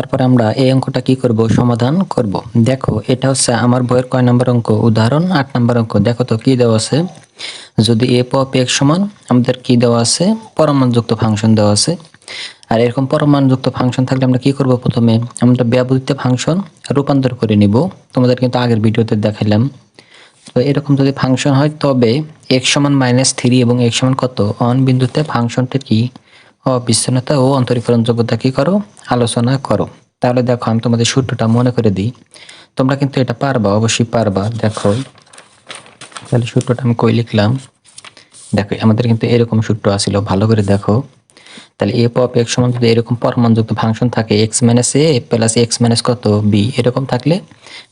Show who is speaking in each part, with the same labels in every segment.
Speaker 1: তারপরে আমরা এই অঙ্কটা কি করব? সমাধান করব। দেখো, এটা হচ্ছে আমার বইয়ের কয় নম্বর অঙ্ক? উদাহরণ, আট নম্বর অঙ্ক। দেখো তো, কি দেওয়া আছে? যদি এ প এক সমান, আমাদের কি দেওয়া আছে? পরমাণযুক্ত ফাংশন দেওয়া আছে। আর এরকম পরমাণযুক্ত ফাংশন থাকলে আমরা কি করব প্রথমে? আমরা ব্যবহৃত ফাংশন রূপান্তর করে নিব। তোমাদের কিন্তু আগের ভিডিওতে দেখাইলাম। তো এরকম যদি ফাংশন হয়, তবে এক সমান মাইনাস থ্রি এবং এক সমান কত? অন বিন্দুতে ফাংশনটির কি? অবিচ্ছিন্নতা ও অন্তরীকরণ যোগ্যতা কি করো? আলোচনা করো। তাহলে দেখো, আমি তোমাদের সূত্রটা মনে করে দিই। তোমরা কিন্তু এটা পারবা, অবশ্যই পারবা। দেখো, তাহলে সূত্রটা আমি কই লিখলাম? দেখো, আমাদের কিন্তু এরকম সূত্র আসিল ভালো করে দেখো। তাহলে এ পপ এক্স সমান যদি এরকম পরমাণযুক্ত ফাংশন থাকে x minus a plus x minus কত? বি এরকম থাকলে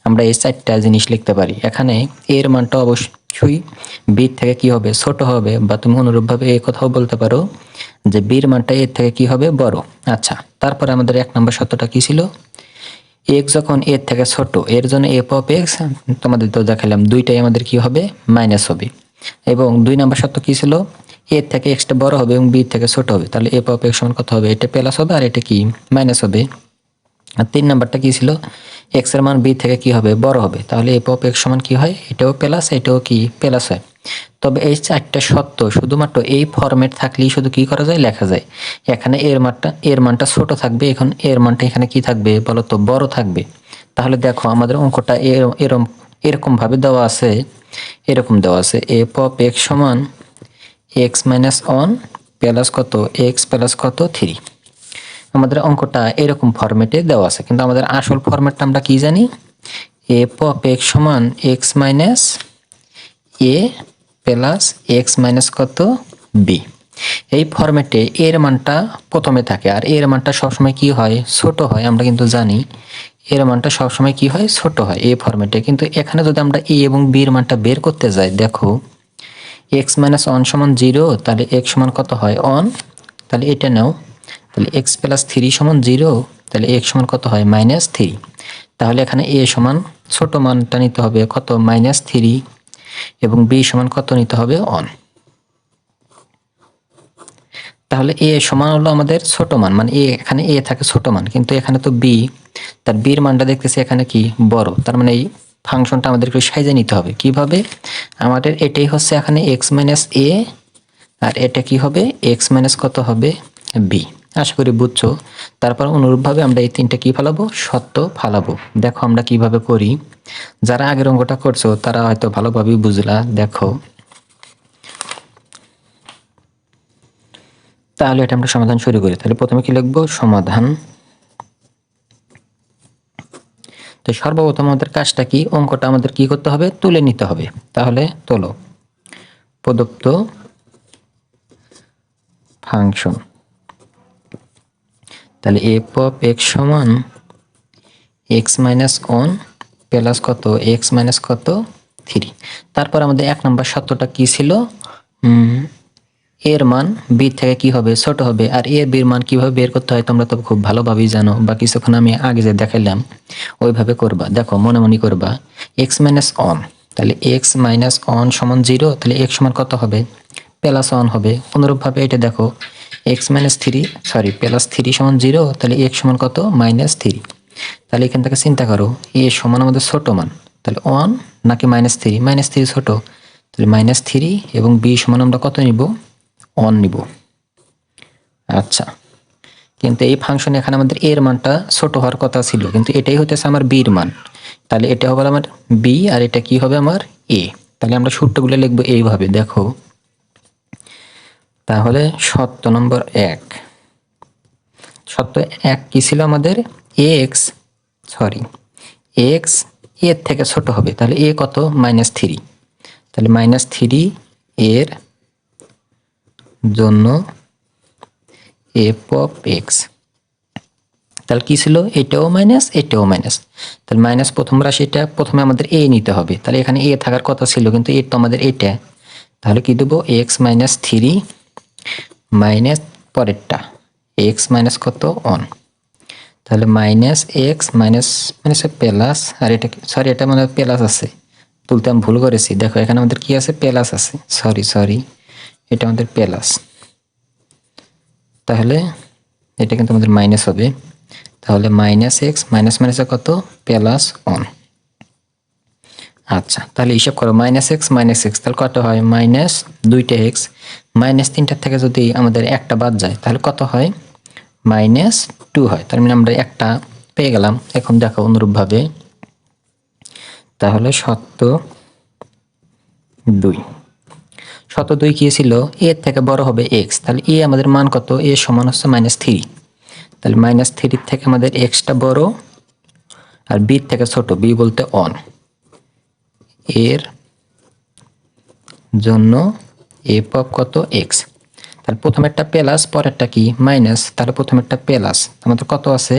Speaker 1: আমরা এই চারটা জিনিস লিখতে পারি। এখানে এর মানটা অবশ্যই বির থেকে কি হবে? ছোট হবে, বা তুমি অনুরূপভাবে এই কথাও বলতে পারো। যে বির মানটা এর থেকে কি হবে? বড়। আচ্ছা তারপরে আমাদের এক নম্বর সত্যটা কি ছিল? এক্স যখন এর থেকে ছোট, এর জন্য এ অফ এক্স তোমাদের তো দেখালাম, দুইটাই আমাদের কি হবে? মাইনাস হবে। এবং দুই নম্বর সত্য কি ছিল? এর থেকে এক্সটা বড় হবে এবং বি থেকে ছোট হবে। তাহলে এ অফ এক্স সমান কত হবে? এটা প্লাস হবে আর এটা কি? মাইনাস হবে। আর তিন নাম্বারটা কী ছিল? এক্সের মান বি থেকে কি হবে? বড় হবে। তাহলে এ পপ এক্স সমান কি হয়? এটাও প্লাস এটাও কি প্লাস হয়। তবে এই চারটা সত্য, শুধুমাত্র এই ফরম্যাট থাকলেই শুধু কি করা যায়? লেখা যায়। এখানে এর মানটা এর মানটা ছোট থাকবে। এখন এর মানটা এখানে কি থাকবে? বলো তো বড় থাকবে। তাহলে দেখো, আমাদের অঙ্কটা এরম এরম, এরকম ভাবে দেওয়া আছে। এরকম দেওয়া আছে। এ পপ এক্স সমান এক্স মাইনাস ওয়ান প্লাস কত? এক্স প্লাস কত? থ্রি আমাদের অঙ্কটা এরকম ফরম্যাটে দেওয়া আছে। কিন্তু আমাদের আসল ফরম্যাটটা আমরা কি জানি? এ পপ এক্স সমান x minus a plus x minus কত? বি। এই ফরম্যাটে এর মানটা প্রথমে থাকে। আর এর মানটা সবসময় কি হয়? ছোট হয়, আমরা কিন্তু জানি। এর মানটা সবসময় কি হয়? ছোট হয় এই ফরম্যাটে কিন্তু এখানে যদি আমরা এ এবং বি এর মানটা বের করতে যাই, দেখো, এক্স মাইনাস ওয়ান সমান জিরো, তাহলে এক্স সমান কত হয়? ওয়ান। তাহলে এটা নাও। তাহলে এক্স প্লাস থ্রি সমান জিরো তাহলে এক্স সমান কত হয়? মাইনাস থ্রি তাহলে এখানে এ সমান ছোট মানটা নিতে হবে কত? মাইনাস থ্রি এবং বি সমান কত নিতে হবে? অন তাহলে এ সমান হলো আমাদের ছোট মান মানে এ এখানে এ থাকে ছোট মান, কিন্তু এখানে তো বি তার বির মানটা দেখতেছি এখানে কি? বড়। তার মানে এই ফাংশনটা আমাদেরকে সাইজে নিতে হবে। কীভাবে? আমাদের এটাই হচ্ছে এখানে এক্স মাইনাস এ আর এটা কি হবে? এক্স মাইনাস কত হবে? বি আশা করি বুঝছ। তারপর অনুরূপভাবে আমরা এই তিনটা কি ফালাবো? সত্য ফালাবো। দেখো আমরা কীভাবে করি। যারা আগের অঙ্কটা করছ, তারা হয়তো ভালোভাবেই বুঝলা। দেখো। তাহলে এটা আমরা সমাধান শুরু করি। তাহলে প্রথমে কি লিখব? সমাধান। তো সর্বপ্রথম আমাদের কাজটা কি? অঙ্কটা আমাদের কি করতে হবে? তুলে নিতে হবে। তাহলে তোলো। প্রদত্ত ফাংশন। তাহলে এ পপ এক্স সমান এক্স মাইনাস ওয়ান প্লাস কত? এক্স মাইনাস কত? থ্রি তারপর আমাদের এক নম্বর সত্যটা কি ছিল? এর মান বি থেকে কি হবে? ছোট হবে। আর এর বির মান কীভাবে বের করতে হয় তোমরা তো খুব ভালোভাবেই জানো, বা কিছুক্ষণ আমি আগে যে দেখাইলাম, ওইভাবে করবা। দেখো, মনে মনে করবা। এক্স মাইনাস অন তাহলে এক্স মাইনাস অন সমান জিরো তাহলে এক্স সমান কত হবে? প্লাস ওয়ান হবে। অনুরূপভাবে এটা দেখো X minus three sorry plus three সমান জিরো তাহলে এক্স সমান কত? মাইনাস থ্রি তাহলে এখান থেকে চিন্তা করো এ সমান আমাদের ছোট মান। তাহলে ওয়ান নাকি মাইনাস থ্রি মাইনাস থ্রি ছোট। তাহলে মাইনাস থ্রি এবং বি সমান আমরা কত নিব? অন নিব। আচ্ছা। কিন্তু এই ফাংশন এখানে আমাদের এর মানটা ছোট হওয়ার কথা ছিল, কিন্তু এটাই হতেছে আমার বির মান। তাহলে এটা হবে আমার বি আর এটা কি হবে আমার এ তাহলে আমরা সূত্রগুলো লিখব এইভাবে, দেখো। তাহলে সত্য নম্বর এক। সত্য এক কি ছিল আমাদের? এক্স সরি এক্সের থেকে ছোট হবে। তাহলে এ কত? মাইনাস থ্রি তাহলে মাইনাস থ্রি এর জন্য এফ অফ এক্স তাহলে কি ছিল? এটাও মাইনাস এটাও মাইনাস তাহলে মাইনাস প্রথম রাশি এটা প্রথমে আমাদের এ নিতে হবে। তাহলে এখানে এ থাকার কথা ছিল, কিন্তু এর তো আমাদের এটা। তাহলে কি দেবো? এক্স মাইনাস থ্রি মাইনাস পরেরটা, এক্স মাইনাস কত? অন। তাহলে minus x minus minus plus, আর এটা সরি, এটা মানে প্লাস আছে। তুলতে আমি ভুল করেছি। দেখো, এখানে আমাদের কি আছে? প্লাস আছে। সরি সরি, এটা আমাদের প্লাস। তাহলে এটা কিন্তু আমাদের মাইনাস হবে। তাহলে মাইনাস এক্স মাইনাস মাইনাসে কত? প্লাস ওয়ান আচ্ছা তাহলে হিসাব করো, মাইনাস এক্স মাইনাস এক্স, তাহলে কত হয়? মাইনাস দুইটা এক্স। মাইনাস তিনটার থেকে যদি আমাদের একটা বাদ যায়, তাহলে কত হয়? মাইনাস টু হয়। তার মানে আমরা একটা পেয়ে গেলাম। এখন দেখো অনুরূপভাবে। তাহলে সত্য দুই। শত দুই কি ছিল? এর থেকে বড় হবে এক্স তাহলে এ আমাদের মান কত? এ সমান হচ্ছে মাইনাস থ্রি। তাহলে মাইনাস থ্রির থেকে আমাদের এক্সটা বড় আর বি থেকে ছোট। বি বলতে অন এর জন্য এ পপ কত এক্স তাহলে প্রথমেরটা প্লাস, পরেরটা কি? মাইনাস। তাহলে প্রথমেরটা প্লাস। আমাদের কত আছে?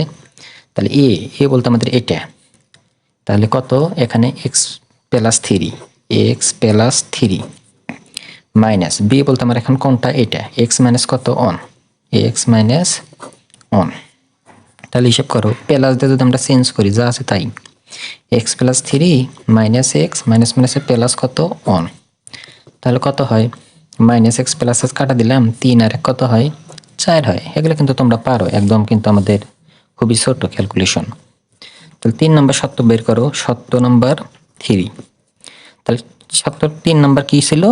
Speaker 1: তাহলে এ এ বলতে আমাদের এটা। তাহলে কত? এখানে x plus three x plus three minus. B বলতে আমার এখন কোনটা? এটা। এক্স মাইনাস কত? অন এক্স মাইনাস অন তাহলে হিসাব করো, প্লাস দিয়ে যদি আমরা চেঞ্জ করি, যা আছে তাই। X plus three minus x minus মাইনাসে প্লাস কত? অন তাহলে কত হয়? মাইনাস এক্স প্লাস এক্স কাটা দিলাম, তিন আর এক কত হয়? চার হয়। এগুলো কিন্তু তোমরা পারো, একদম কিন্তু আমাদের খুবই ছোট ক্যালকুলেশন তাহলে তিন নম্বর সত্য বের করো, সত্য নম্বর থ্রি তাহলে সত্য তিন নম্বর কি ছিল?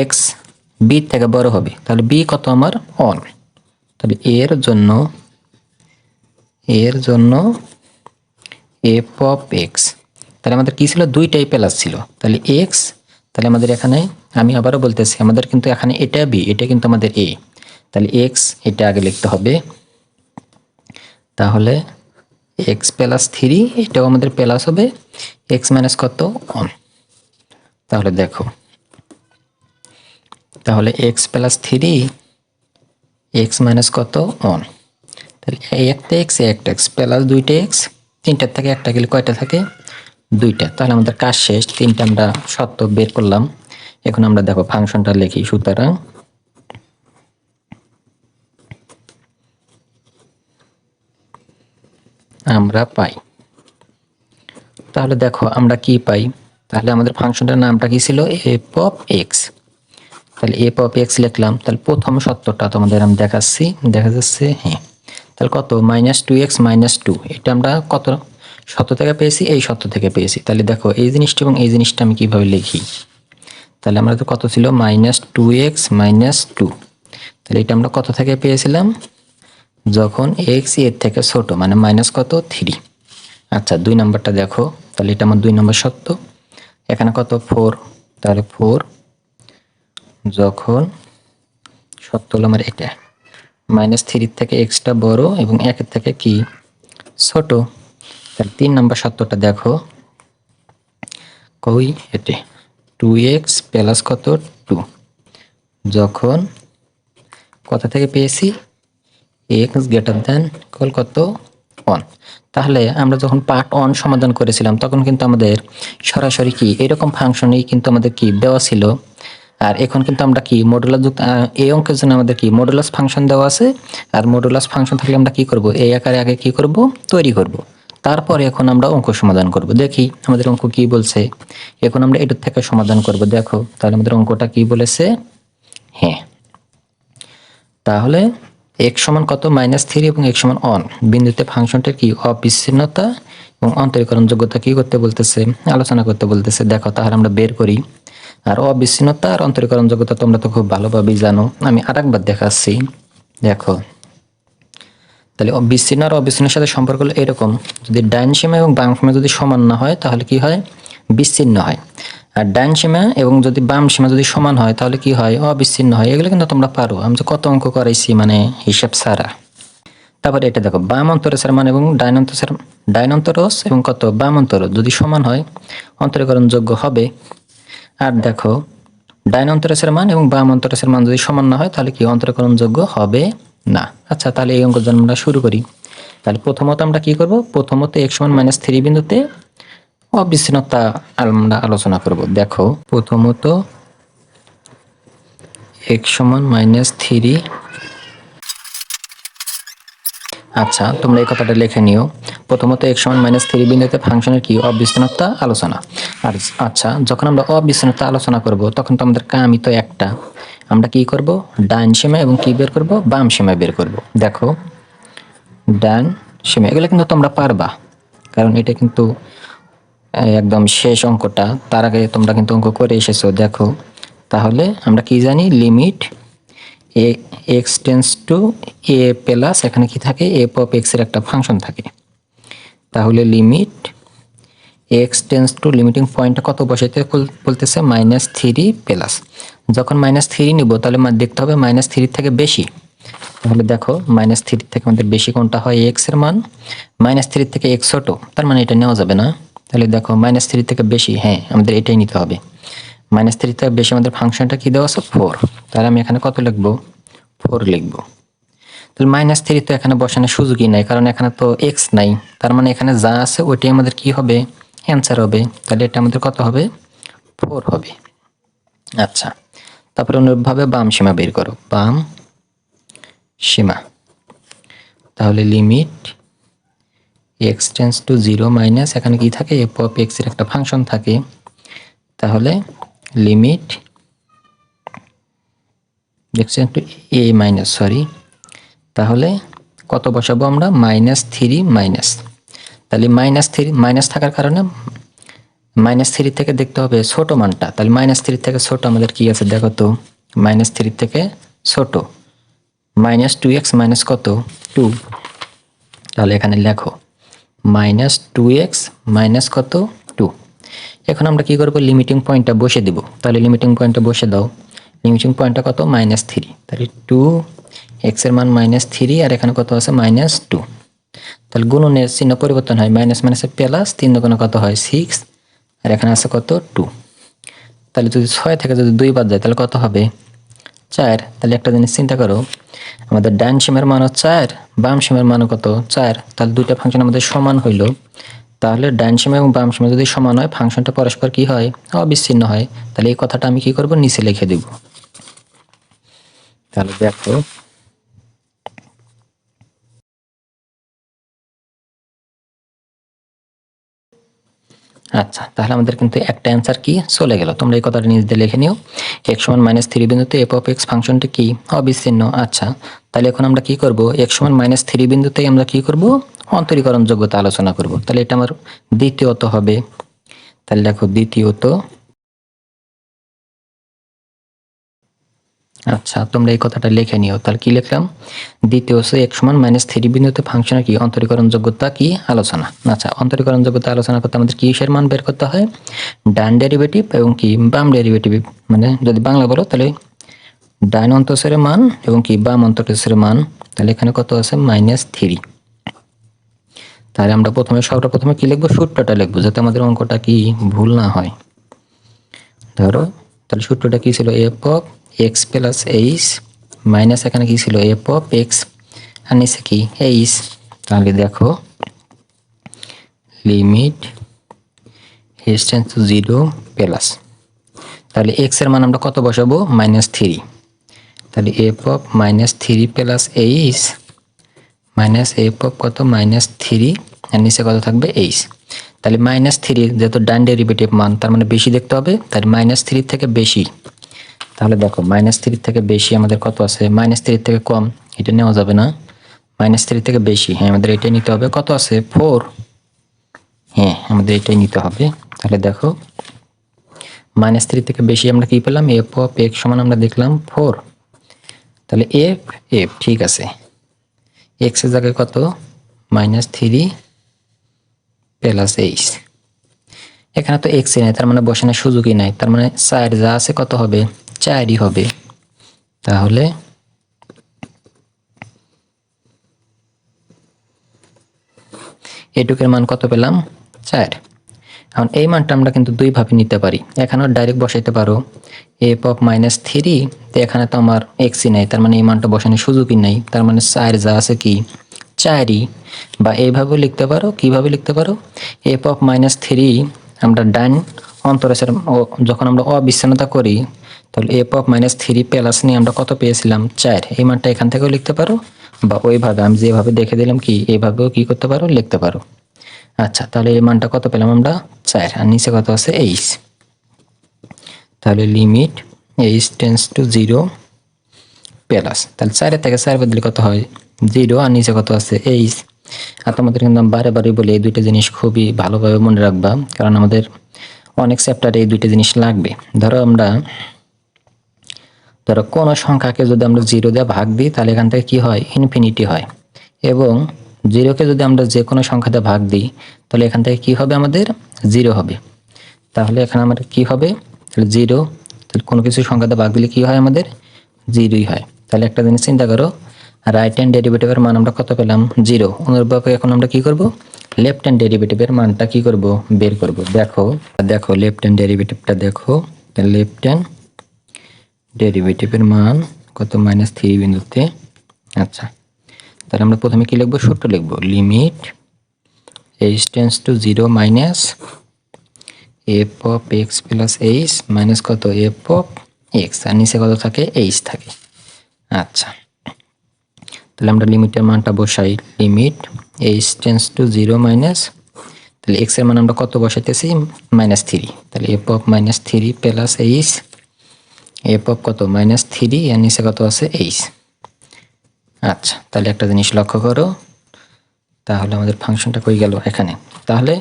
Speaker 1: এক্স বি থেকে বড় হবে। তাহলে বি কত আমার? অন তাহলে এর জন্য এর জন্য এফ অফ এক্স তাহলে আমাদের কি ছিল? দুইটাই প্লাস ছিল। তাহলে এক্স তাহলে আমাদের এখানে আমি আবারও বলতেছি, আমাদের কিন্তু এখানে এটা বি, এটা কিন্তু আমাদের এ। তাহলে এক্স, এটা আগে লিখতে হবে। তাহলে এক্স প্লাস থ্রি, এটাও আমাদের প্লাস হবে। এক্স মাইনাস কত? অন তাহলে দেখো। তাহলে x plus three x minus কত? অন তাহলে একটা এক্স একটা এক্স, প্লাস দুইটা এক্স, তিনটার থেকে একটা গেলে কয়টা থাকে? দুইটা। তাহলে আমাদের কাজ শেষ। তিনটা আমরা সত্য বের করলাম। এখন আমরা দেখো ফাংশনটা লিখি সুতরাং। আমরা পাই। তাহলে দেখো আমরা কি পাই? তাহলে আমাদের ফাংশনটার নামটা কি ছিল? এফ অফ এক্স তাহলে এফ অফ এক্স লিখলাম। তাহলে প্রথম সত্যটা তোমাদের আমি দেখাচ্ছি। দেখা যাচ্ছে হ্যাঁ। তাহলে কত? Minus two x minus two এটা আমরা কত সত্য থেকে পেয়েছি, এই সত্য থেকে পেয়েছি। তাহলে দেখো, এই জিনিসটা এবং এই জিনিসটা আমি কীভাবে লিখি? তাহলে আমরা তো কত ছিল? Minus two x minus two. তাহলে এটা আমরা কত থেকে পেয়েছিলাম? যখন এক্সের থেকে ছোট মানে মাইনাস কত? থ্রি। আচ্ছা দুই নম্বরটা দেখো। তাহলে এটা আমার দুই নম্বর সত্য। এখানে কত? ফোর। তাহলে ফোর। যখন সত্য হলো আমার এটা। মাইনাস থ্রির থেকে এক্সটা বড় এবং একের থেকে কি? ছোট। তাহলে তিন নম্বর সত্যটা দেখো। কই? এতে টু এক্স প্লাস কত? টু যখন কথা থেকে পেয়েছি এক্স গ্রেটার দেন কল কত? ওয়ান তাহলে আমরা যখন পার্ট ওয়ান সমাধান করেছিলাম, তখন কিন্তু আমাদের সরাসরি কি? এরকম ফাংশনেই কিন্তু আমাদের কি? দেওয়া ছিল। আর এখন কিন্তু আমরা কি? মডুলাস যুক্ত এই অঙ্কের জন্য আমাদের কি? মডুলাস ফাংশন দেওয়া আছে। আর মডুলাস ফাংশন থাকলে আমরা কি করব? এই আকারে আগে কি করব? তৈরি করব। তারপরে এখন আমরা অঙ্ক সমাধান করব। দেখি আমাদের অঙ্ক কি বলছে। এখন আমরা এটার থেকে সমাধান করব। দেখো, তাহলে আমাদের অঙ্কটা কি বলেছে? হ্যাঁ। তাহলে এক সমান কত? মাইনাস থ্রি এবং এক সমান অন বিন্দুতে ফাংশনটা কি? অবিচ্ছিন্নতা এবং অন্তরীকরণ যোগ্যতা কি করতে বলতেছে? আলোচনা করতে বলতেছে। দেখো, তাহলে আমরা বের করি। আর অবিচ্ছিন্নতা আর অন্তরীকরণ যোগ্যতা তোমরা তো খুব ভালোভাবেই জানো। আমি আরেকবার দেখাচ্ছি। দেখো তাহলে বিচ্ছিন্ন আর অবিচ্ছিন্নের সাথে সম্পর্ক হলো এরকম। যদি ডাইন সীমা এবং বাম সীমা যদি সমান না হয়, তাহলে কি হয়? বিচ্ছিন্ন হয়। আর ডাইন সীমা এবং যদি বাম সীমা যদি সমান হয়, তাহলে কি হয়? অবিচ্ছিন্ন হয়। এগুলো কিন্তু তোমরা পারো। আমি যে কত অঙ্ক করাইছি মানে হিসাব ছাড়া। তারপরে এটা দেখো, বাম অন্তরসের মান এবং ডাইন অন্তরসের ডাইন অন্তরস এবং কত? বাম অন্তরস যদি সমান হয়, অন্তরীকরণ যোগ্য হবে। আর দেখো, ডাইন অন্তরসের মান এবং বাম অন্তরসের মান যদি সমান না হয়, তাহলে কি? অন্তরীকরণ যোগ্য হবে। না। আচ্ছা তাহলে এই অঙ্কের জন্য আমরা শুরু করি। তাহলে প্রথমত আমরা কি করব? প্রথমত এক সমান মাইনাস থ্রি বিন্দুতে অবিচ্ছিন্নতা আমরা আলোচনা করব। দেখো, প্রথমত এক সমান মাইনাস থ্রি আচ্ছা তোমরা এই কথাটা লিখে নিও। প্রথমত এক সমান মাইনাস থ্রি বিন্দুতে ফাংশনের কি? অবিচ্ছিন্নতা আলোচনা। আর আচ্ছা যখন আমরা অবিচ্ছিন্নতা আলোচনা করব, তখন তো আমাদের কামই তো একটা। আমরা কি করব? ডান সীমা এবং কি বের করব? বাম সীমা বের করব। দেখো, ডান সীমা, এগুলো কিন্তু তোমরা পারবা, কারণ এটা কিন্তু একদম শেষ অঙ্কটা। তার আগে তোমরা কিন্তু অঙ্ক করে এসেছ, দেখো। তাহলে আমরা কি জানি? Limit A x tends to a plus এখানে কি থাকে? এ পপ এক্সের একটা ফাংশন থাকে। তাহলে limit x tends to limiting পয়েন্টটা কত বসাইতে বল- বলতেছে মাইনাস থ্রি প্লাস যখন মাইনাস থ্রি নিব, তাহলে দেখতে হবে মাইনাস থ্রি থেকে বেশি। তাহলে দেখো মাইনাস থ্রি থেকে আমাদের বেশি কোনটা হয় এক্সের মান? মাইনাস থ্রি থেকে এক্স ছোট, তার মানে এটা নেওয়া যাবে না। তাহলে দেখো মাইনাস থ্রি থেকে বেশি হ্যাঁ আমাদের এটাই নিতে হবে। মাইনাস থ্রি থেকে বেশি আমাদের ফাংশনটা কি দেওয়া আছে? ফোর তাহলে আমি এখানে কত লিখব? ফোর লিখব। তাহলে মাইনাস থ্রি তো এখানে বসানোর সুযোগই নাই, কারণ এখানে তো এক্স নাই। তার মানে এখানে যা আছে ওইটাই আমাদের কি হবে? অ্যান্সার হবে। তাহলে এটা আমাদের কত হবে? ফোর হবে। আচ্ছা। তারপরে অনুরূপভাবে বাম সীমা বের করো। বাম সীমা। তাহলে limit x tends to zero minus এখানে কি থাকে? এফ অফ এক্সের একটা ফাংশন থাকে। তাহলে লিমিট দেখছেন টু এ মাইনাস সরি তাহলে কত বসাবো আমরা? মাইনাস থ্রি মাইনাস তাহলে মাইনাস থ্রি মাইনাস থাকার কারণে মাইনাস থ্রি থেকে দেখতে হবে ছোট মানটা। তাহলে মাইনাস থ্রি থেকে ছোট আমাদের কি আছে দেখো তো? মাইনাস থ্রি থেকে ছোট। মাইনাস টু এক্স মাইনাস কত? টু তাহলে এখানে লেখো মাইনাস টু এক্স মাইনাস কত? টু এখন আমরা কি করব? লিমিটিং পয়েন্টটা বসে দিব। তাহলে লিমিটিং পয়েন্টটা বসে দাও। লিমিটিং পয়েন্টটা কত? মাইনাস থ্রি তাহলে টু এক্সের মান মাইনাস থ্রি আর এখানে কত আছে? মাইনাস টু তাহলে গুণনের চিহ্ন পরিবর্তন হয় মাইনাস মাইনাসে প্লাস তিন দুগুণ কত হয়? সিক্স আর এখানে আছে কত? টু তাহলে যদি ছয় থেকে যদি দুই বাদ যায়, তাহলে কত হবে? চার। তাহলে একটা জিনিস চিন্তা করো, আমাদের ডান সীমের মানও চার, বাম সীমের মানও কত? চার। তাহলে দুইটা ফাংশন আমাদের সমান হইল। তাহলে ডান সীমা এবং বাম সীমা যদি সমান হয় ফাংশনটা পরস্পর কি হয়? অবিচ্ছিন্ন হয়। তাহলে এই কথাটা আমি কি করব? নিচে লিখে দেব। তাহলে দেখো আচ্ছা তাহলে আমাদের কিন্তু একটা অ্যান্সার কি? চলে গেল। তোমরা এই কথাটা নিজেদের লিখে নিও। এক সমান মাইনাস থ্রি বিন্দুতে এফ অফ এক্স ফাংশনটি কি? অবিচ্ছিন্ন। আচ্ছা তাহলে এখন আমরা কি করব? এক সমান মাইনাস থ্রি বিন্দুতে আমরা কি করব? অন্তরীকরণ যোগ্যতা আলোচনা করব। তাহলে এটা আমার দ্বিতীয়ত হবে। তাহলে দেখো দ্বিতীয়ত আচ্ছা তোমরা এই কথাটা লিখে নিও। তাহলে কি লিখলাম? দ্বিতীয় সে এক সমান মাইনাস থ্রি বিন্দুতে ফাংশনের কি? অন্তরীকরণ যোগ্যতা কি? আলোচনা। আচ্ছা অন্তরীকরণ যোগ্যতা আলোচনা করতে আমাদের কিসের মান বের করতে হয়? ডান ডেরিভেটিভ এবং কি বাম ডেরিভেটিভ মানে যদি বাংলা বলো তাহলে ডান অন্তঃসের মান এবং কি বাম অন্তঃসের মান, তাহলে এখানে কত আছে? মাইনাস থ্রি তাহলে আমরা প্রথমে সবটা প্রথমে কি লিখব? সূত্রটা লিখব, যাতে আমাদের অঙ্কটা কি ভুল না হয়। ধরো, তাহলে সূত্রটা কি ছিল? F of x plus h minus এখানে কি ছিল? এফ অফ এক্স আর নিচে কি? এইচ তাহলে দেখো limit distance to zero plus তাহলে এক্সের মান আমরা কত বসাবো? মাইনাস থ্রি তাহলে f of minus three plus h minus f of কত? মাইনাস থ্রি আর নিচে কত থাকবে? এইচ তাহলে মাইনাস থ্রি যেহেতু ডান ডেরিভেটিভ মান, তার মানে বেশি দেখতে হবে, তাহলে মাইনাস থ্রি থেকে বেশি। তাহলে দেখো মাইনাস থ্রি থেকে বেশি আমাদের কত আছে? মাইনাস থ্রি থেকে কম, এটা নেওয়া যাবে না। মাইনাস থ্রি থেকে বেশি হ্যাঁ আমাদের এটাই নিতে হবে। কত আছে? ফোর হ্যাঁ আমাদের এটাই নিতে হবে। তাহলে দেখো মাইনাস থ্রি থেকে বেশি আমরা কি পেলাম? এফ অফ এক্স সমান আমরা দেখলাম ফোর তাহলে এফ এফ ঠিক আছে। এক্সের জায়গায় কত? মাইনাস থ্রি প্লাস এইচ এখানে তো এক্স নাই, তার মানে বসানোর সুযোগই নাই। তার মানে চার যা আছে কত হবে? চারই হবে। তাহলে এটুকের মান কত পেলাম? চার। এখন এই মানটা আমরা কিন্তু দুইভাবে নিতে পারি। এখানেও ডাইরেক্ট বসাইতে পারো। এফ অফ মাইনাস থ্রি তো এখানে তো আমার এক্সই নাই, তার মানে এই মানটা বসানোর সুযোগই নাই। তার মানে চার যা আছে কি? চারই। বা এইভাবেও লিখতে পারো? কীভাবে লিখতে পারো? এফ অফ মাইনাস থ্রি আমরা ডান অন্তরাসের যখন আমরা অবিচ্ছিন্নতা করি তাহলে f of minus three plus নিয়ে আমরা কত পেয়েছিলাম? চার। এই মানটা এখান থেকেও লিখতে পারো? বা ওইভাবে আমি যেভাবে দেখে দিলাম কি এইভাবেও কি করতে পারো? লিখতে পারো। আচ্ছা তাহলে এই মানটা কত পেলাম আমরা? চার। আর নিচে কত আছে? এইচ তাহলে limit h tends to zero plus তাহলে চারের থেকে চার বদলে কত হয়? জিরো আর নিচে কত আছে? এইচ আর তোমাদের কিন্তু আমি বারে বারে বলি, এই দুইটা জিনিস খুবই ভালোভাবে মনে রাখবা, কারণ আমাদের অনেক চ্যাপ্টারে এই দুইটা জিনিস লাগবে। ধরো আমরা ধরো, কোনো সংখ্যাকে যদি আমরা জিরো দিয়ে ভাগ দিই, তাহলে এখান থেকে কী হয়? ইনফিনিটি হয়। এবং জিরোকে যদি আমরা যে কোনো সংখ্যা দিয়ে ভাগ দিই, তাহলে এখান থেকে কি হবে আমাদের? জিরো হবে। তাহলে এখানে আমাদের কি হবে? তাহলে জিরো তাহলে কোনো কিছু সংখ্যা দিয়ে ভাগ দিলে কি হয় আমাদের? জিরোই হয়। তাহলে একটা জিনিস চিন্তা করো রাইট হ্যান্ড ডেরিভেটিভের মান আমরা কত পেলাম? জিরো অনুরূপভাবে এখন আমরা কি করব? লেফট হ্যান্ড ডেরিভেটিভের মানটা কি করব? বের করব। দেখো দেখো লেফট হ্যান্ড ডেরিভেটিভটা দেখো। লেফট হ্যান্ড ডেরিভেটিভের মান কত মাইনাস থ্রি বিন্দুতে? আচ্ছা তাহলে আমরা প্রথমে কি লিখব? সূত্র লিখব। Limit h tends to zero minus f of x plus h minus কত? এফ অফ এক্স আর নিচে কত থাকে? এইচ থাকে। আচ্ছা তাহলে আমরা লিমিটের মানটা বসাই। Limit h tends to zero minus তাহলে এক্সের মান আমরা কত বসাইতেছি? মাইনাস থ্রি তাহলে f of minus three plus h f of কত মাইনাস থ্রি আর নিচে কত আছে? এইচ আচ্ছা তাহলে একটা জিনিস লক্ষ্য করো। তাহলে আমাদের ফাংশনটা কই গেল? এখানে। তাহলে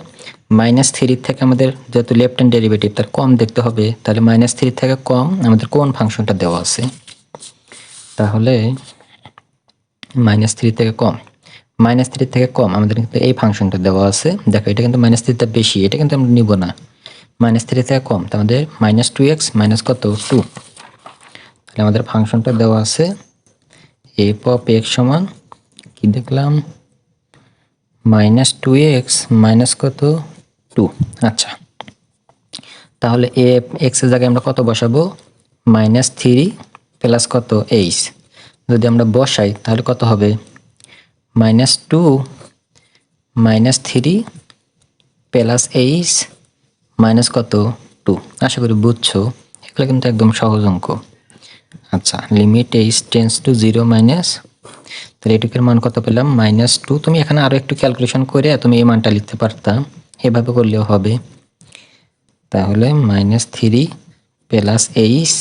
Speaker 1: মাইনাস থ্রির থেকে আমাদের যেহেতু লেফট হ্যান্ড ডেরিভেটিভ তার কম দেখতে হবে। তাহলে মাইনাস থ্রির থেকে কম আমাদের কোন ফাংশনটা দেওয়া আছে? তাহলে মাইনাস থ্রি থেকে কম। মাইনাস থ্রি থেকে কম আমাদের কিন্তু এই ফাংশনটা দেওয়া আছে। দেখো, এটা কিন্তু মাইনাস থ্রিটা বেশি, এটা কিন্তু আমরা নিব না। মাইনাস থ্রি থেকে কম আমাদের মাইনাস টু এক্স মাইনাস কত? টু তাহলে আমাদের ফাংশনটা দেওয়া আছে এফ অফ এক্স সমান কি দেখলাম? মাইনাস টু এক্স মাইনাস কত? টু। আচ্ছা। তাহলে এ এক্সের জায়গায় আমরা কত বসাবো? মাইনাস থ্রি প্লাস কত? এইচ। যদি আমরা বসাই তাহলে কত হবে? Minus two minus three plus h minus কত? টু। আশা করি বুঝছ। এগুলো কিন্তু একদম সহজ অঙ্ক। আচ্ছা limit h tends to zero minus তাহলে এটুকের মান কত পেলাম? মাইনাস টু তুমি এখানে আরও একটু ক্যালকুলেশন করে তুমি এই মানটা লিখতে পারতা। এভাবে করলেও হবে। তাহলে মাইনাস থ্রি প্লাস এইচ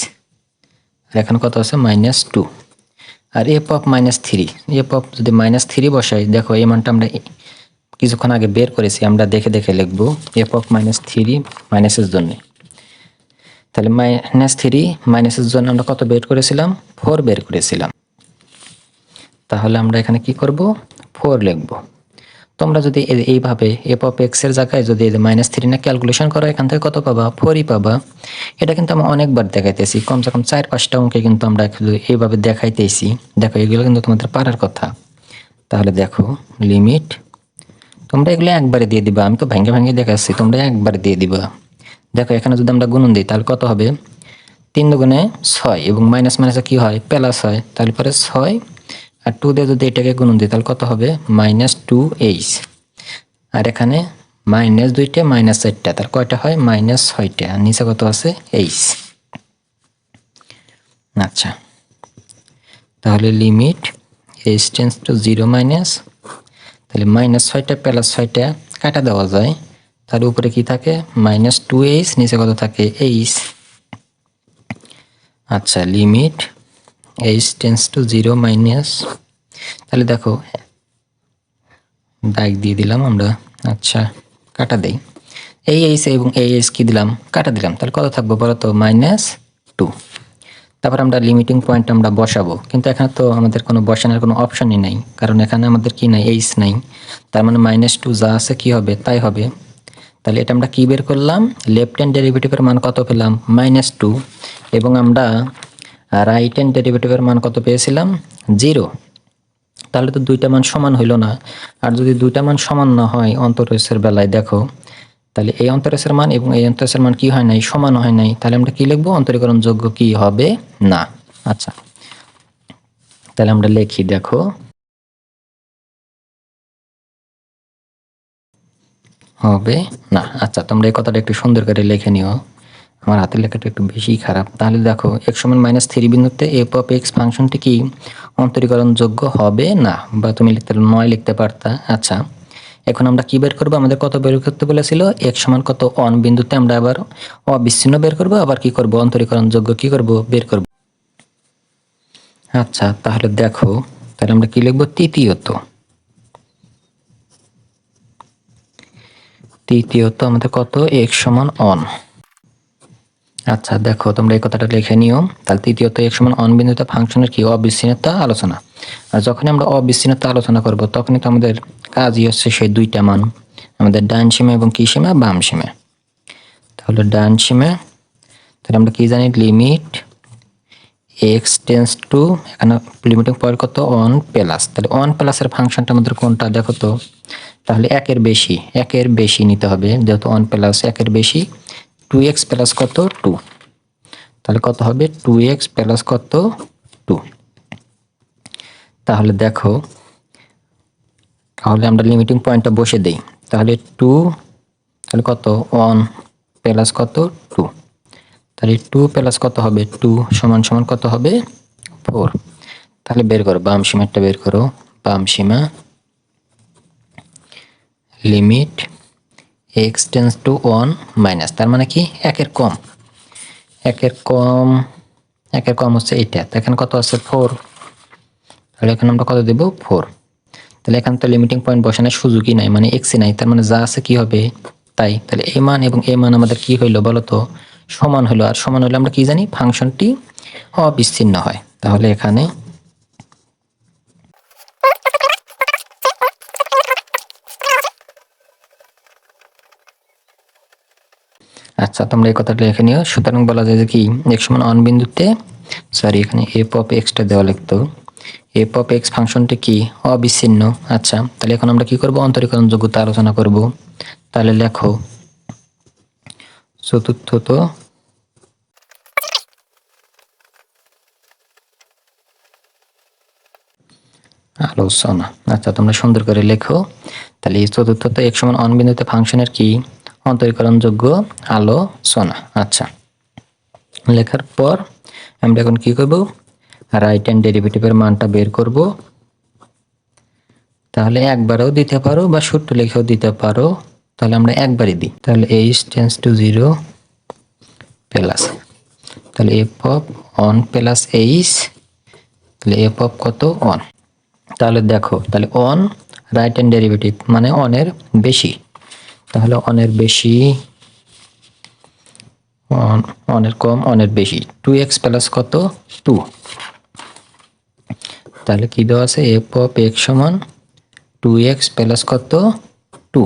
Speaker 1: আর এখানে কত আছে? Minus two R f of minus three f of যদি মাইনাস থ্রি বসাই, দেখো এই মানটা আমরা কিছুক্ষণ আগে বের করেছি, আমরা দেখে দেখে লিখব। এফ অফ মাইনাস থ্রি মাইনাসের জন্য। তাহলে মাইনাস থ্রি মাইনাসের জন্য আমরা কত বের করেছিলাম? ফোর বের করেছিলাম। তাহলে আমরা এখানে কি করব? ফোর লিখব। তোমরা যদি এইভাবে এফ অফ এক্সের জায়গায় যদি মাইনাস থ্রি না ক্যালকুলেশন করো, এখান থেকে কত পাবা? ফোরই পাবা। এটা কিন্তু আমরা অনেকবার দেখাইতেছি। কমসে কম চার, পাঁচটা অঙ্কে কিন্তু আমরা এইভাবে দেখাইতেছি। দেখো, এগুলো কিন্তু তোমাদের পারার কথা। তাহলে দেখো লিমিট তোমরা এগুলো একবারে দিয়ে দিবা। আমি তো ভেঙে ভেঙে দেখাচ্ছি। তোমরা একবারে দিয়ে দিবা। দেখো, এখানে যদি আমরা গুণন দিই, তাহলে কত হবে? তিন দুগুণে ছয় এবং মাইনাস মাইনাসে কি হয়? প্লাস হয়। তাহলে পরে ছয় আর টু দিয়ে যদি এটাকে গুণন দিই, তাহলে কত হবে? মাইনাস টু এইচ আর এখানে মাইনাস দুইটা মাইনাস চারটা। তার কয়টা হয়? মাইনাস ছয়টা। আর নিচে কত আছে? এইচ আচ্ছা। তাহলে limit h tends to zero minus তাহলে মাইনাস ছয়টা প্লাস ছয়টা কাটা দেওয়া যায়। তার উপরে কি থাকে? মাইনাস টু এইচ নিচে কত থাকে? এইচ আচ্ছা limit h tends to zero minus তাহলে দেখো, দাগ দিয়ে দিলাম আমরা। আচ্ছা কাটা দেই। এই এইচ এবং এই এইচ কি দিলাম? কাটা দিলাম। তাহলে কত থাকব বলো তো? মাইনাস টু তারপর আমরা লিমিটিং পয়েন্ট আমরা বসাবো। কিন্তু এখানে তো আমাদের কোনো বসানোর কোনো অপশনই নাই। কারণ এখানে আমাদের কি নাই? এইচ নাই। তার মানে মাইনাস টু যা আছে কি হবে? তাই হবে। তাহলে এটা আমরা কী বের করলাম? লেফট হ্যান্ড ডেরিভেটিভের মান কত পেলাম? Minus two. এবং আমরা রাইট হ্যান্ড ডেরিভেটিভের মান কত পেয়েছিলাম? জিরো। তাহলে তো দুইটা মান সমান হইল না। আর যদি দুইটা মান সমান না হয় অন্তরেসের বেলায়, দেখো। তাহলে এই অন্তরেসের মান এবং এই অন্তরেসের মান কি হয় নাই? সমান হয় নাই। তাহলে আমরা কি লিখব? অন্তরীকরণ যোগ্য কি হবে? না। আচ্ছা। তাহলে আমরা লিখি, দেখো। হবে? না আচ্ছা তোমরা এই কথাটা একটু সুন্দর করে লিখে নিও। আমার হাতের লেখাটা একটু বেশি খারাপ। তাহলে দেখো এক সমান মাইনাস থ্রি বিন্দুতে এফ অফ এক্স ফাংশনটি কি অন্তরীকরণ যোগ্য হবে? না, বা তুমি লিখতে, নয় লিখতে পারতা। আচ্ছা এখন আমরা কি বের করব? আমাদের কত বের করতে বলেছিল? এক সমান কত? অন বিন্দুতে আমরা আবার অবিচ্ছিন্ন বের করব। আবার কি করব? অন্তরীকরণ যোগ্য কি করব? বের করব। আচ্ছা তাহলে দেখো, তাহলে আমরা কি লিখব? তৃতীয়ত। তৃতীয়ত আমাদের কত? এক্স সমান অন আচ্ছা দেখো, তোমরা এই কথাটা লিখে নিও। তাহলে তৃতীয়ত এক সমান অন বিন্দুতে ফাংশনের কি? অবিচ্ছিন্নতা আলোচনা। আর যখনই আমরা অবিচ্ছিন্নতা আলোচনা করব, তখনই তো আমাদের কাজই হচ্ছে সেই দুইটা মান। আমাদের ডান সীমা এবং কি সীমা? বাম সীমা। তাহলে ডান সীমা, তাহলে আমরা কি জানি? লিমিট এক্স টেন্স টু এখানে লিমিটিং পয়েন্ট কত? অন প্লাস তাহলে অন প্লাসের ফাংশনটা আমাদের কোনটা? দেখো তো, তাহলে একের বেশি একের বেশি নিতে হবে। যেহেতু অন প্লাস একের বেশি টু এক্স প্লাস কত? টু তাহলে কত হবে? টু এক্স প্লাস কত? টু তাহলে দেখো, তাহলে আমরা লিমিটিং পয়েন্টটা বসে দেই। তাহলে টু তাহলে কত? ওয়ান প্লাস কত? টু তাহলে টু প্লাস কত হবে? টু সমান সমান কত হবে? ফোর তাহলে বের করো, বাম সীমাটা বের করো। বাম সীমা limit x tends to one minus তার মানে কি? একের কম। একের কম একের কম হচ্ছে এইটা। তো এখানে কত আছে? ফোর তাহলে এখানে আমরা কত দেব? ফোর তাহলে এখানে তো লিমিটিং পয়েন্ট বসানোর সুযোগই নাই মানে এক্সই নাই। তার মানে যা আছে কি হবে? তাই। তাহলে এ মান এবং এ মান আমাদের কি হইল বলো তো? সমান হলো আর সমান হলে আমরা কি জানি? ফাংশনটি অবিচ্ছিন্ন হয়। তাহলে এখানে আচ্ছা তোমরা এই কথাটা লিখে নিও। সুতরাং বলা যায় যে কি? এক সমান অন বিন্দুতে সরি এখানে এফ অফ এক্সটা দেওয়া লিখতো। এফ অফ এক্স ফাংশনটি কি? অবিচ্ছিন্ন। আচ্ছা তাহলে এখন আমরা কি করব? অন্তরীকরণ যোগ্যতা আলোচনা করব। তাহলে লেখো চতুর্থত আলোচনা আচ্ছা তোমরা সুন্দর করে লেখো। তাহলে চতুর্থত এক সমান অন বিন্দুতে ফাংশনের কি? অন্তরীকরণযোগ্য। আলোচনা আচ্ছা। লেখার পর আমরা এখন কি করব? রাইট হ্যান্ড ডেরিভেটিভের মানটা বের করব। তাহলে একবারও দিতে পারো বা সূত্র লিখেও দিতে পারো। তাহলে আমরা একবারই দিই। তাহলে h tends to zero plus তাহলে f of one plus h তাহলে এফ অফ কত? অন তাহলে দেখো, তাহলে অন রাইট হ্যান্ড ডেরিভেটিভ মানে অনের বেশি। তাহলে অনের বেশি অন অনের কম অনের বেশি। টু এক্স প্লাস কত? টু তাহলে কি দেওয়া আছে? এফ অফ এক্স সমান টু এক্স প্লাস কত? টু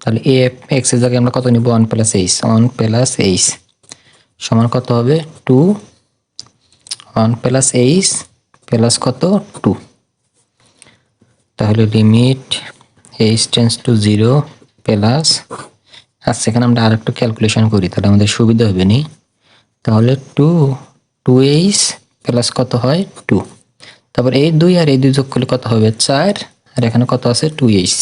Speaker 1: তাহলে এ এক্সের জায়গায় আমরা কত নিব? One plus h one plus h সমান কত হবে? Two one plus h plus কত? টু তাহলে limit h tends to zero plus আর সেখানে আমরা আর একটু ক্যালকুলেশন করি, তাহলে আমাদের সুবিধা হবে নি। তাহলে টু টু এইচ প্লাস কত হয়? টু তারপর এই দুই আর এই দুই যোগ করলে কত হবে? চার, আর এখানে কত আছে? টু এইচ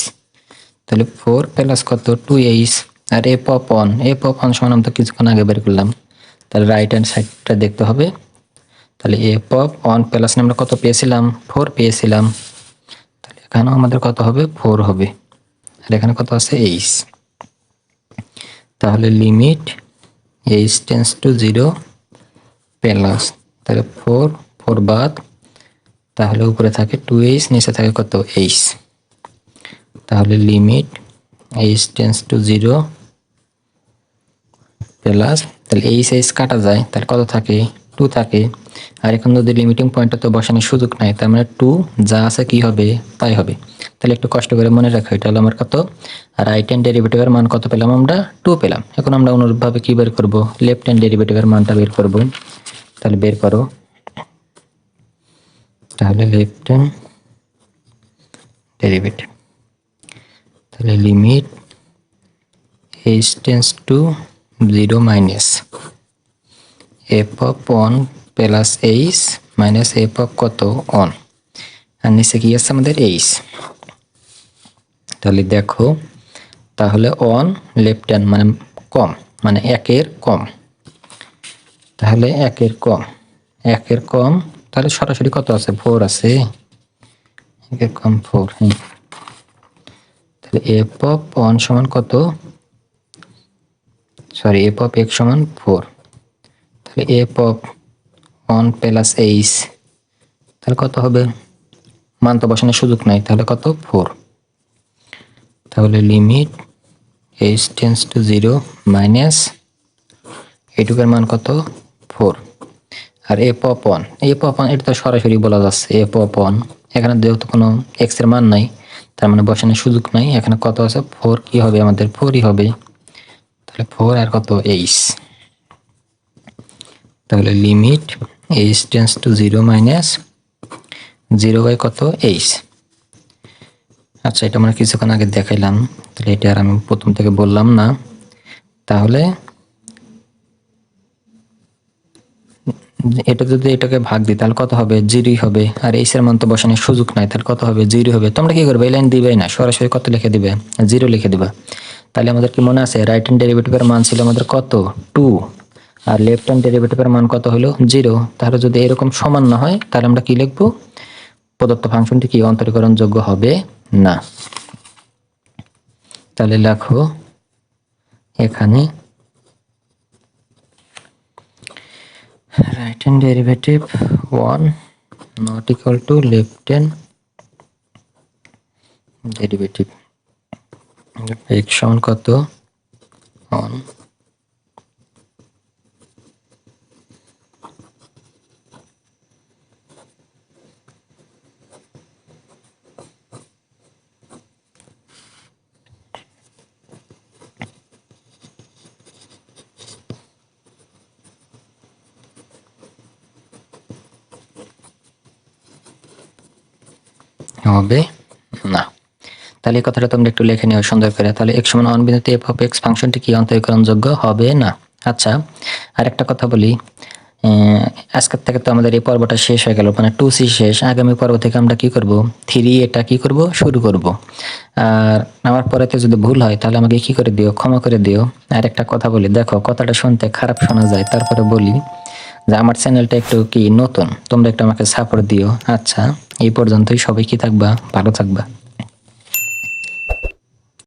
Speaker 1: তাহলে ফোর প্লাস কত? টু এইচ আর এ পপ অন এ পপ অন সমান আমরা কিছুক্ষণ আগে বের করলাম। তাহলে রাইট হ্যান্ড সাইডটা দেখতে হবে। তাহলে এ পপ অন প্লাস আমরা কত পেয়েছিলাম? ফোর পেয়েছিলাম। তাহলে এখানেও আমাদের কত হবে? ফোর হবে। আর এখানে কত আছে? এইচ তাহলে limit h tends to zero plus তাহলে ফোর ফোর বাদ। তাহলে উপরে থাকে টু এইচ নিচে থাকে কত? এইচ তাহলে limit h tends to zero plus তাহলে এইচ এইচ কাটা যায় তাহলে কত থাকে? টু থাকে। আর এখন যদি লিমিটিং পয়েন্টটা তো বসানোর সুযোগ নাই, তার মানে টু যা আছে কি হবে? তাই হবে। তাহলে একটু কষ্ট করে মনে রাখো, এটা হলো আমার কত? রাইট হ্যান্ড ডেরিভেটিভের মান কত পেলাম আমরা? টু পেলাম। এখন আমরা অনুরূপভাবে কী বের করব? লেফট হ্যান্ড ডেরিভেটিভের মানটা বের করব। তাহলে বের করো। তাহলে লেফট হ্যান্ড ডেরিভেটিভ তাহলে limit h tends to zero minus f of one plus h minus f of কত? অন আর নিচে কি আছে আমাদের? এইচ তাহলে দেখো, তাহলে অন লেফট হ্যান্ড মানে কম মানে একের কম। তাহলে একের কম একের কম, তাহলে সরাসরি কত আছে? ফোর আছে। একের কম ফোর হ্যাঁ। এফ অফ ওয়ান সমান কত? সরি এফ অফ এক্স সমান ফোর। তাহলে f of one plus h, তাহলে কত হবে? মান তো বসানোর সুযোগ নাই, তাহলে কত? ফোর। তাহলে limit h tends to zero minus এটুকের মান কত? ফোর। আর এ পপ ওয়ান, এ পপ ওয়ান এটা তো সরাসরি বলা যাচ্ছে, এ পপ ওয়ান। এখানে যেহেতু কোনো এক্সের মান নাই তার মানে বসানোর সুযোগ নাই। এখানে কত আছে? ফোর কি হবে? আমাদের ফোরই হবে। তাহলে ফোর আর কত? এইচ। তাহলে limit h tends to zero minus zero by কত? এইচ। আচ্ছা এটা আমরা কিছুক্ষণ আগে দেখাইলাম। তাহলে এটা আর আমি প্রথম থেকে বললাম না। তাহলে এটা যদি এটাকে ভাগ দিই, তাহলে কত হবে? জিরোই হবে। আর এই এর মান বসানোর সুযোগ নাই, তাহলে কত হবে? জিরো হবে। তোমরা কি করবে? এই লাইন দিবেই না, সরাসরি কত লিখে দিবে? জিরো লিখে দিবা। তাহলে আমাদের কি মনে আছে? রাইট হ্যান্ড ডেরিভেটিভের মান ছিল আমাদের কত? টু আর লেফট হ্যান্ড ডেরিভেটিভের মান কত হলো জিরো তাহলে যদি এরকম সমান না হয়, তাহলে আমরা কি লিখব? প্রদত্ত ফাংশনটি কি অন্তরীকরণযোগ্য হবে না? তাহলে লেখো, এখানে right hand derivative 1 not equal to left hand derivative x on কত 1 হবে? না। তাহলে এই কথাটা তোমরা একটু লিখে নিও সুন্দর করে। তাহলে এক সমান ওয়ান বিন্দুতে এফ অফ এক্স ফাংশনটি কি অন্তরীকরণযোগ্য হবে? না। আচ্ছা আরেকটা কথা বলি। আজকের থেকে তো আমাদের এই পর্বটা শেষ হয়ে গেল মানে টু সি শেষ। আগামী পর্ব থেকে আমরা কি করব? থ্রি এটা কি করব? শুরু করব। আর আমার পরেতে যদি ভুল হয়, তাহলে আমাকে কি করে দিও? ক্ষমা করে দিও। আর একটা কথা বলি। দেখো, কথাটা শুনতে খারাপ শোনা যায়, তারপরে বলি। যে আমার চ্যানেলটা একটু কি নতুন? তোমরা একটু আমাকে সাপোর্ট দিও। আচ্ছা এই পর্যন্তই। সবাই কি থাকবা? ভালো থাকবা।